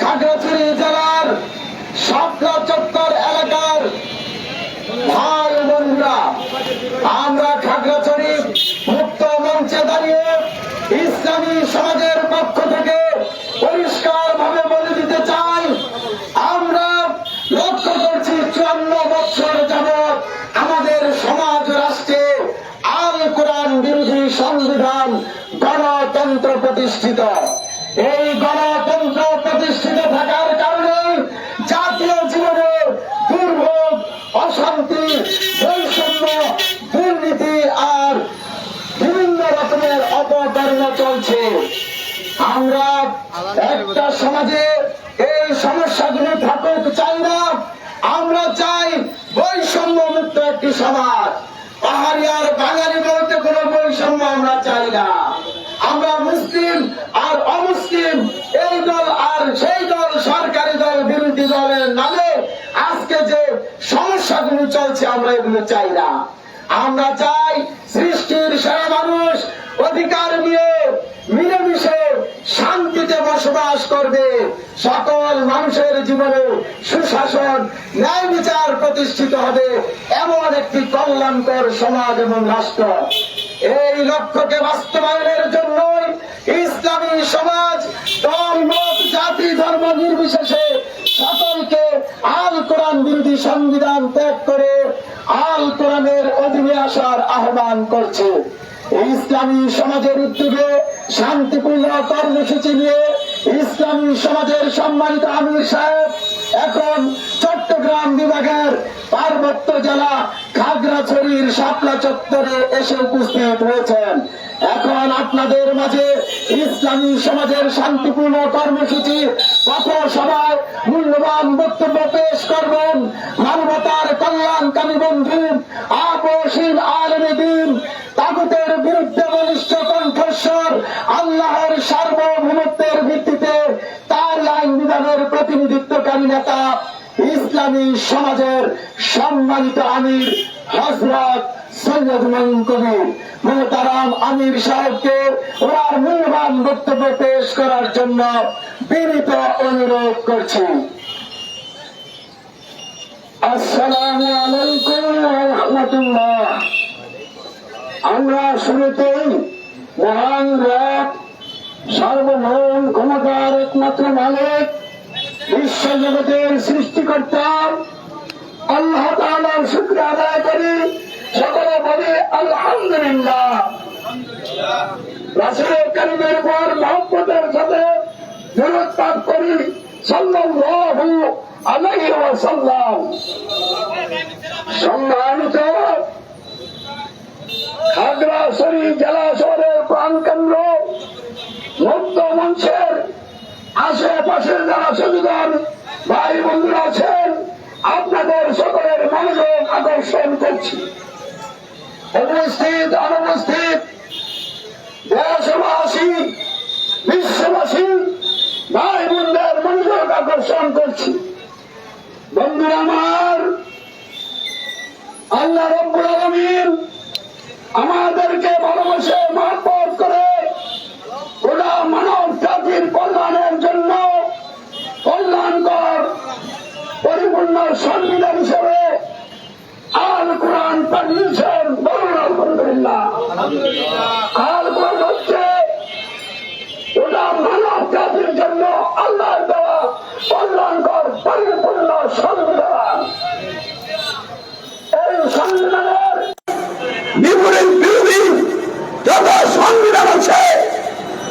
খাগড়াছড়ি জেলার শাপলা চত্বর এলাকার ভাই বন্ধুরা, আমরা খাগড়াছড়ি মুক্ত মঞ্চে দাঁড়িয়ে ইসলামী সমাজের পক্ষ থেকে পরিষ্কার ভাবে বলে দিতে চাই, আমরা লক্ষ্য করছি চুয়ান্ন বছর যাবৎ আমাদের সমাজ রাষ্ট্রে আল কোরআন বিরোধী সংবিধান গণতন্ত্র প্রতিষ্ঠিত। বৈষম্য, দুর্নীতি আর বিভিন্ন রকমের অপকর্ম চলছে। আমরা একটা সমাজে এই সমস্যাগুলি থাকুক, চাই না। আমরা চাই বৈষম্য মুক্ত একটি সমাজ। পাহাড়ি আর বাঙালি বলতে কোনো বৈষম্য আমরা চাই না। আমরা মুসলিম আর অমুসলিম, এই দল আর সেই দল সরকারি দল, বিরোধী দলের নামে আজকে যে চলছে আমরা এগুলো চাই না। আমরা চাই সৃষ্টির সেরা মানুষ অধিকার নিয়ে মিলেমিশে শান্তিতে বসবাস করবে সকল মানুষের জীবনে সুশাসন, ন্যায় বিচার প্রতিষ্ঠিত হবে এমন একটি কল্যাণকর সমাজ এবং রাষ্ট্র। এই লক্ষ্যকে বাস্তবায়নের জন্যই ইসলামী সমাজ, দল, মত, জাতি, ধর্ম নির্বিশেষে সকলকে আল কোরআন বিরোধী সংবিধান ত্যাগ করে আল কোরআনের অধীনে আসার আহ্বান করছে। ইসলামী সমাজের উদ্যোগে শান্তিপূর্ণ কর্মসূচি নিয়ে ইসলামী সমাজের সম্মানিত আমির সাহেব, এখন চট্টগ্রাম বিভাগের পার্বত্য জেলা খাগড়াছড়ির শাপলা চত্বরে এসে উপস্থিত হয়েছেন। এখন আপনাদের মাঝে ইসলামী সমাজের শান্তিপূর্ণ কর্মসূচি পথ সভায় মূল্যবান বক্তব্য পেশ করবেন মানবতার কল্যাণকামী বন্ধু, আপসীন আলমী দিন, তাগুতের বিরুদ্ধে বলিষ্ঠ কণ্ঠস্বর, আল্লাহর সার্বভৌমত্বের ভিত্তিতে তার বিধানের প্রতিনিধিত্বকারী নেতা, ইসলামী সমাজের সম্মানিত আমির হজরত সৈয়দ মঈন কবির আমির সাহেবকে ওনার মূল্যবান বক্তব্য পেশ করার জন্য বিনীত অনুরোধ করছি। আসসালামু আলাইকুম রহমতুল্লাহ। আমরা শুরুতেই মহান রব, সর্বমোহন ক্ষমতার একমাত্র মালিক বিশ্ব জগতের সৃষ্টিকর্তা আল্লাহ তাআলার শুক্র আদায় করি। সকলে বলি আলহামদুলিল্লাহ জেলা শহরের আশেপাশের যারা সুবিধান ভাই বন্ধুরা আছেন, আপনাদের সকলের মনোযোগ আকর্ষণ করছি। উপস্থিত, অনুপস্থিত, দেশবাসী, বিশ্ববাসী, ভাই বোনদের মনোযোগ আকর্ষণ করছি। বন্ধুরা আমার, আল্লাহ রব্বুল আলমীর আমাদেরকে ভালোবাসে মহব্বত করে ওরা মানব জাতির কল্যাণের জন্য কল্যাণকর সংবিধান হিসেবে আল কোরআন পাঠিয়েছেন। বলুন আলহামদুলিল্লাহ। আল কোরআন হচ্ছে ওরা মানব জাতির জন্য আল্লাহ দেওয়া কল্যাণকর পরিপূর্ণ সংবিধান। এই সংবিধানের বিপরীত বিরোধী যত সংবিধান আছে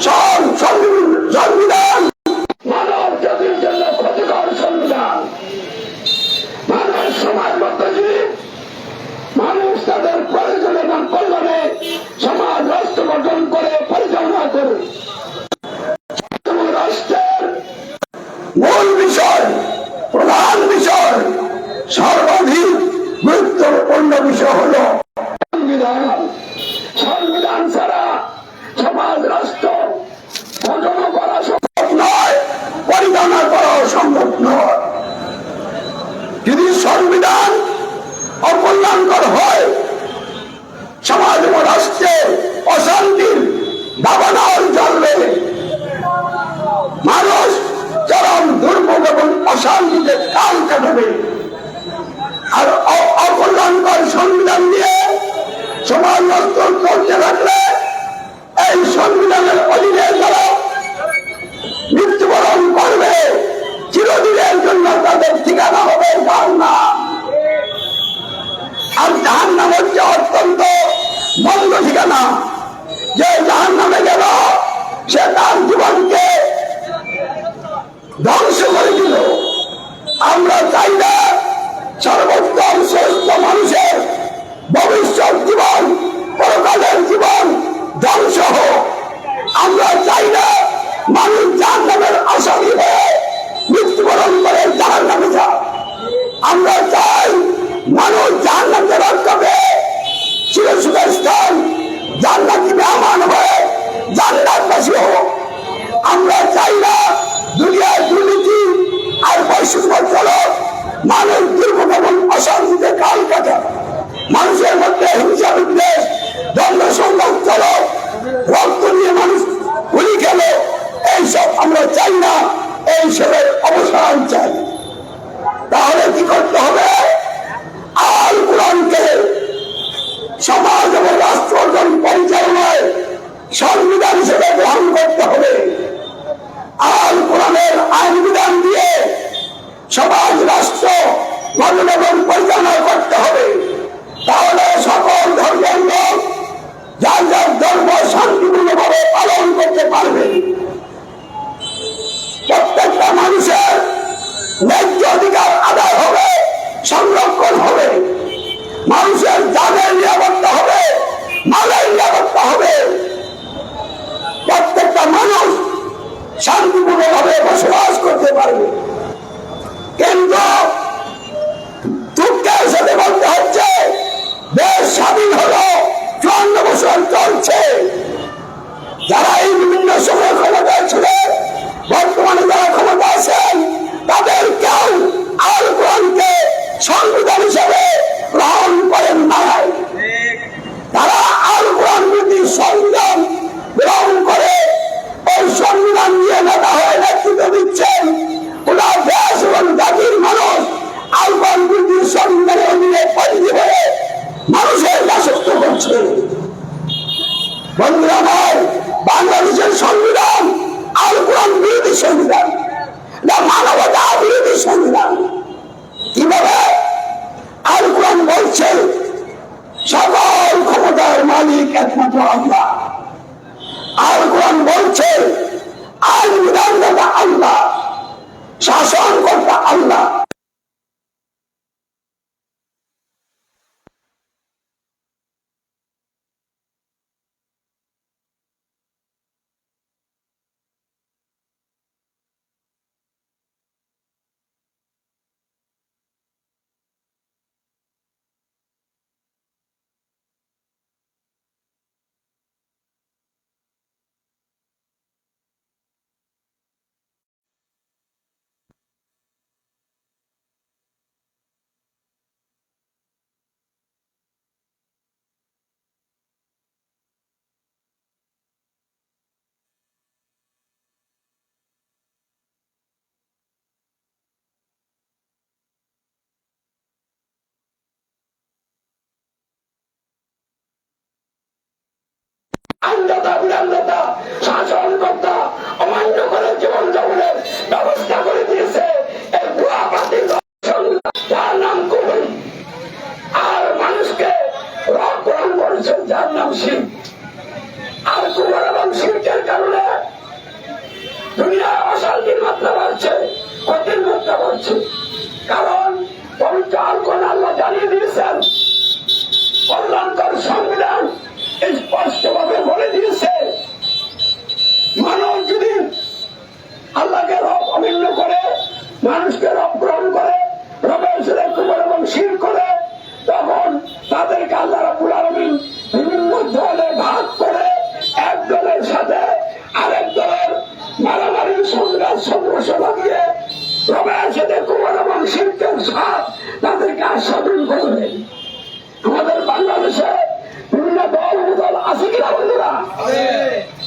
সব সংবিধান সমাজ রাষ্ট্র করা সম্ভব নয়, পরিচালনা করাও সম্ভব নয়। যদি সংবিধান অকল্যাণকর হয়, সমাজ ও রাষ্ট্রে অশান্তির দাবানল জানবে মানুষ চরম দুর্ভোগ এবং অশান্তিতে কাল কাটাবে। আর অকল্যাণকর সংবিধান দিয়ে সমাজ রাষ্ট্র চলতে থাকলে এই সংবিধানের অধীনে যারা মৃত্যুবরণ করবে, চিরদিনের জন্য তাদের ঠিকানা হবে না আর জাহান নাম হচ্ছে অত্যন্ত মন্দ ঠিকানা। যে জাহান নামে গেল, সে তার জীবনকে ধ্বংস করে দিল। আমরা চাই না সর্বোত্তম শ্রেষ্ঠ মানুষের ভবিষ্যৎ জীবন, পরকালের জীবন ধ্বংস হোক। আমরা চাই না মানুষ যার নামের আসামি হয়ে মৃত্যুবরণ করে যার নামে যা আমরা চাই এবং পরিচালনা করতে হবে। তাহলে সকল ধর্মের লোক যার যার ধর্ম শান্তিপূর্ণভাবে পালন করতে পারবে। প্রত্যেকটা মানুষের ন্যায্য অধিকার আদায় হবে, সংরক্ষণ হবে। মানুষের জানের নিরাপত্তা হবে, মালের নিরাপত্তা হবে। প্রত্যেকটা মানুষ শান্তিপূর্ণভাবে বসবাস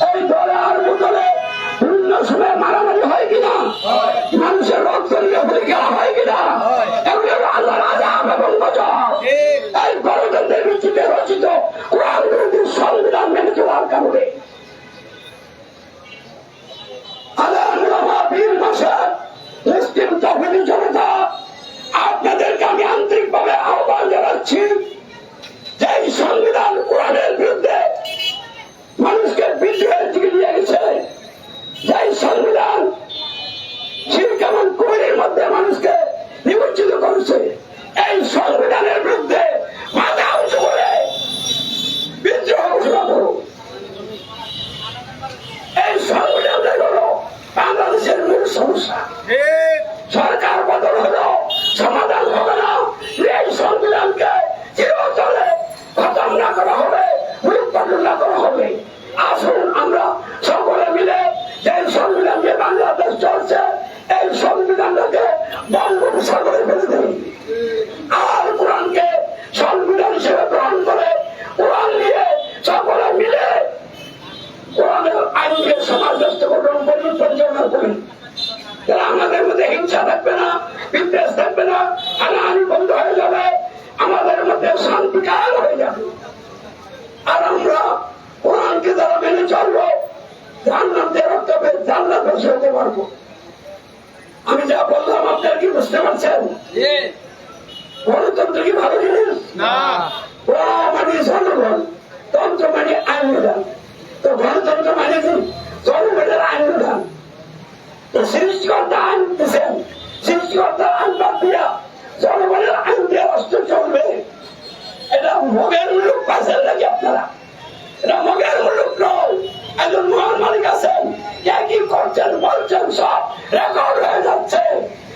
এই দলে আর বুতলে বিভিন্ন সময় মারামারি হয় কিনা? মানুষের রক্তের রেফারি খেলা হয় কিনা? সংবিধান মেনে চলার কারণে আল্লাহ বীর আপনাদেরকে আমি আন্তরিকভাবে আহ্বান জানাচ্ছি যে সংবিধান কোরআনের বিরুদ্ধে মানুষকে বিদ্রোহের দিকে নিয়ে গেছে। যাই সংবিধান সে কেমন কোভিডের মধ্যে মানুষকে নিমজ্জিত করছে। এই সংবিধানের বিরুদ্ধে এরা মগের উল্লুক পাইছেন আপনারা? এরা মগের নয়। একজন মহান মালিক আছেন কি করছেন, বলছেন, সব রেকর্ড হয়ে যাচ্ছে।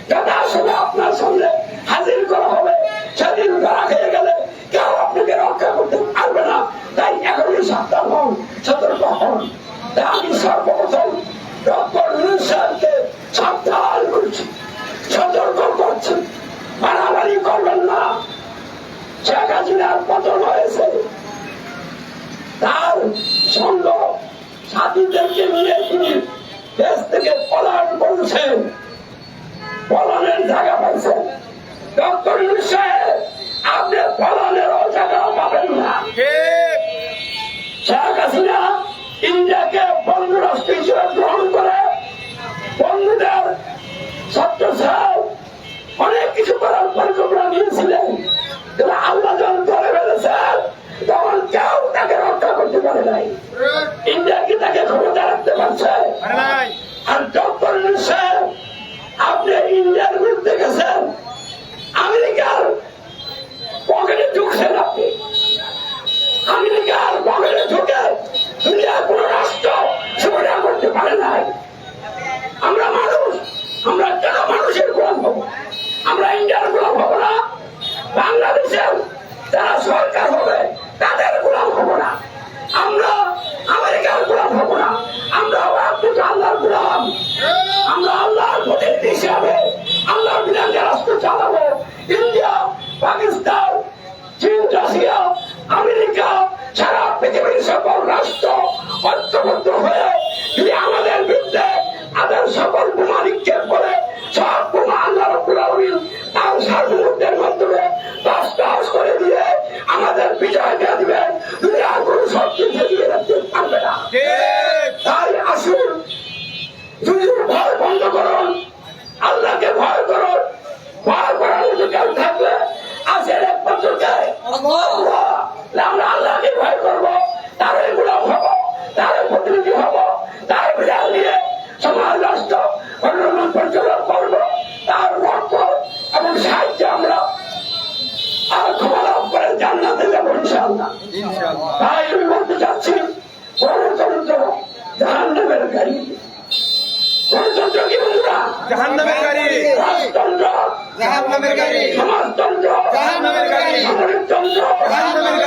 যেটা আসলে আপনার সামনে হাজির করা হবে। সেদিন ধরা খেয়ে গেলে কেউ আপনাকে রক্ষা করতে পারবে না। তাই এখনই সাবধান হন, সতর্ক হন। আমি সর্বপ্রথম ডক্টর সাহেবকে সাবধান চন্দ্র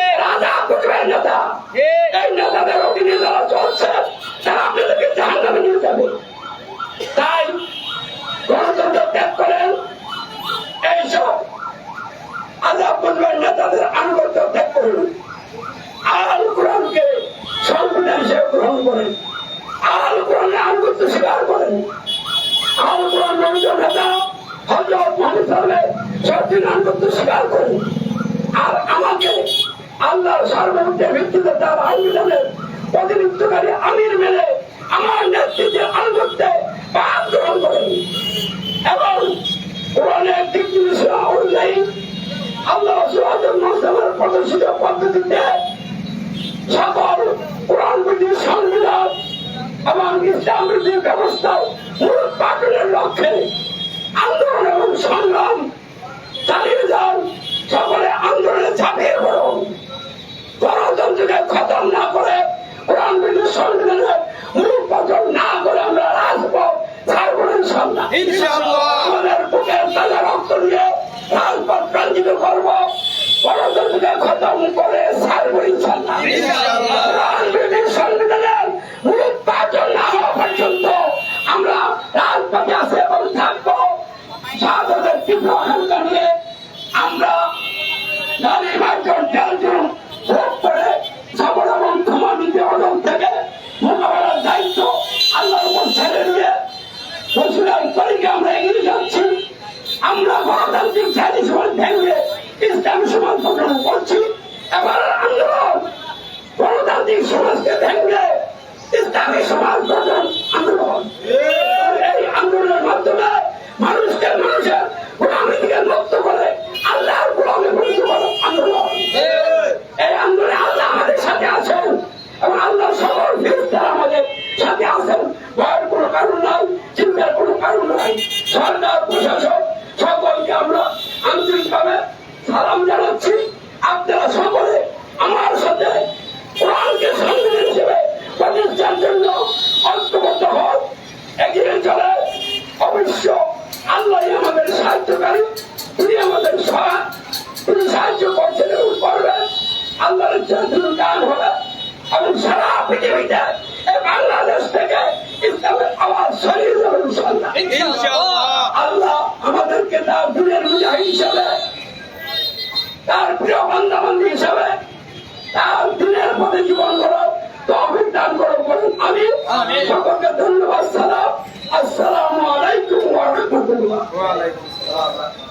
রাজা কুটুবের নেতা। ঠিক এই নেতাদের অধীনে যারা চলছে তারা আপনাদেরকে জাহান্নামে নিয়ে যাবে তাই গণতন্ত্র ত্যাগ করেন এইসব আজাব করবেন নেতাদের আনুগত্য ত্যাগ করুন আল কোরআনকে সংবিধান হিসেবে গ্রহণ করেন আল কোরআনে আনুগত্য স্বীকার করেন আল কোরআন নবীর নেতা হজরত মোহাম্মদ সাহেব সত্যিন আনুগত্য স্বীকার করেন আর আমাকে আল্লাহর সার্বভৌমের ভিত্তিতে তার আইনের প্রতিনিধিত্বকারী আমির মেনে আমার নেতৃত্বে আনুগত্যে পাঠ গ্রহণ করেন এবং কোরআনের দিক নির্দেশনা অনুযায়ী আল্লাহ সুরাজের প্রদর্শিত পদ্ধতিতে সকল কোরআন বিধির সংবিধান এবং ইসলাম বিধির ব্যবস্থায় উৎপাদনের লক্ষ্যে আন্দোলন এবং সংগ্রাম চালিয়ে যান। সকলে আন্দোলনে ঝাঁপিয়ে পড়ুন। গণতন্ত্রকে খতম না করে কোরআন বিধির সংবিধানের মূল পতন না করে আমরা রাজপথ ছাড়বনের সন্ধ্যা। আমাদের বুকের তাজা রক্ত দিয়ে রাজপথ প্রাঞ্জিত করব। গণতন্ত্রকে খতম করে পৃথিবীতে বাংলাদেশ থেকে ইসলামের আওয়াজ ছড়িয়ে যাবে ইনশাআল্লাহ। আল্লাহ আমাদেরকে তার দূরের মুজাহিদ হিসাবে তার প্রিয় বান্দাবান্ধি হিসাবে তার দিনের পথে জীবন করো তহবিল দান করো বলুন আমি সকলকে ধন্যবাদ সালাম। আসসালামু আলাইকুম ওয়া রাহমাতুল্লাহ। ওয়া আলাইকুম আসসালাম।